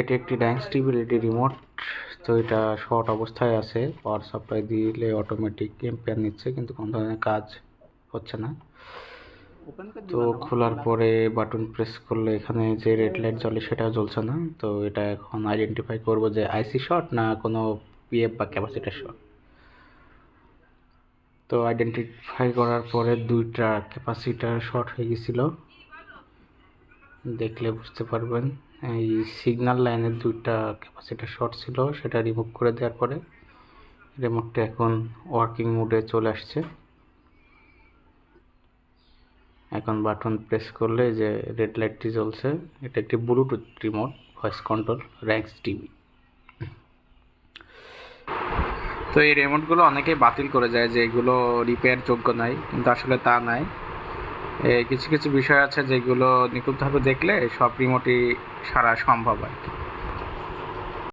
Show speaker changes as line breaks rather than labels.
এটি একটি dining table এটি রিমোট তো এটা শর্ট অবস্থায় আছে পাওয়ার সাপ্লাই দিলে অটোমেটিক এম্পিয়ার নিচ্ছে কিন্তু কোনো ধরনের কাজ হচ্ছে না। তো খোলার পরে বাটন প্রেস করলে এখানে যে রেড লাইট জ্বলে সেটা জ্বলছে না তো এটা এখন আইডেন্টিফাই করব যে আইসি শর্ট না কোনো পিএফ বা ক্যাপাসিটার শর্ট তো আইডেন্টিফাই করার পরে দুইটা ক্যাপাসিটার শর্ট হয়ে গেছিল। দেখলে বুঝতে পারবেন। এই সিগন্যাল লাইনের দুইটা ক্যাপাসিটার শর্ট ছিল, সেটা রিমুভ করে দেওয়ার পরে রিমোটটা এখন ওয়ার্কিং মোডে চলে আসছে। এখন বাটন প্রেস করলে যে রেড লাইটটি জ্বলছে, এটা একটি Bluetooth remote voice control ranks TV তো এই রিমোটগুলো অনেকেই বাতিল করে যায় যে এগুলো রিপেয়ার যোগ্য নয় কিন্তু আসলে তা নয় কিছু কিছু বিষয় আছে যেগুলো নিখুঁতভাবে দেখলে সব রিমোটই সারা সম্ভব আর কি।